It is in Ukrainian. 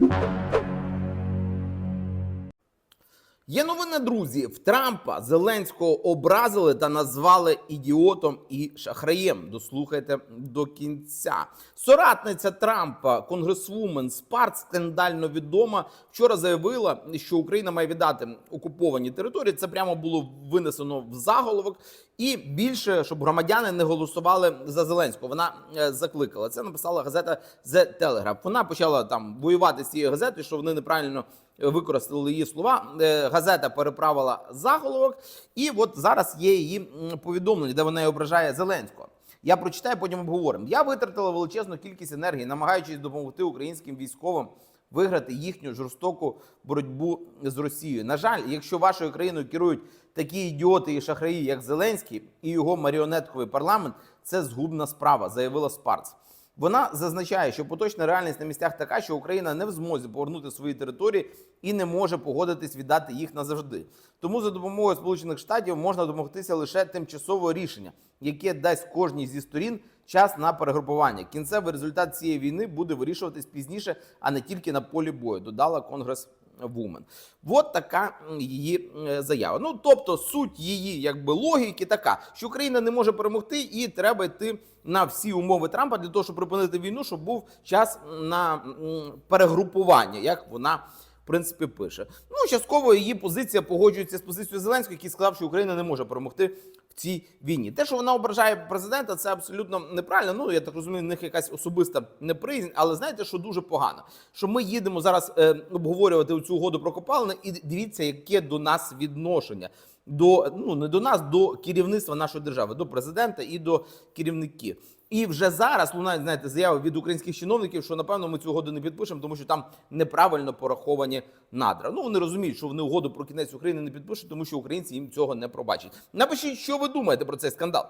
Música Є новини, друзі. В Трампа Зеленського образили та назвали ідіотом і шахраєм. Дослухайте до кінця. Соратниця Трампа, конгресвумен Спарт, скандально відома, вчора заявила, що Україна має віддати окуповані території. Це прямо було винесено в заголовок. І більше, щоб громадяни не голосували за Зеленського. Вона е, закликала. Це написала газета The Telegraph. Вона почала там воювати з цією газетою, що вони неправильно використали її слова. Е, Газета переправила заголовок, і от зараз є її повідомлення, де вона ображає Зеленського. Я прочитаю, потім обговоримо. Я витратила величезну кількість енергії, намагаючись допомогти українським військовим виграти їхню жорстоку боротьбу з Росією. На жаль, якщо вашою країною керують такі ідіоти і шахраї, як Зеленський і його маріонетковий парламент, це згубна справа, заявила Спарц. Вона зазначає, що поточна реальність на місцях така, що Україна не в змозі повернути свої території і не може погодитись віддати їх назавжди. Тому за допомогою Сполучених Штатів можна домогтися лише тимчасового рішення, яке дасть кожній зі сторін час на перегрупування. Кінцевий результат цієї війни буде вирішуватись пізніше, а не тільки на полі бою. Додала Конгрес. Вумен. От така її е, заява. Ну тобто, суть її якби логіки така, що Україна не може перемогти, і треба йти на всі умови Трампа для того, щоб припинити війну, щоб був час на перегрупування, як вона. Принципі, пише. Ну, частково її позиція погоджується з позицією Зеленського, який сказав, що Україна не може перемогти в цій війні. Те, що вона ображає президента, це абсолютно неправильно. Ну я так розумію, в них якась особиста неприязнь. Але знаєте, що дуже погано? Що ми їдемо зараз е, обговорювати цю угоду про копалини, і дивіться, яке до нас відношення. До ну не до нас, до керівництва нашої держави, до президента і до керівників. І вже зараз лунають знаєте заяви від українських чиновників, що напевно ми цю угоду не підпишемо, тому що там неправильно пораховані надра. Ну вони розуміють, що вони угоду про кінець України не підпишуть, тому що українці їм цього не пробачать. Напишіть, що ви думаєте про цей скандал.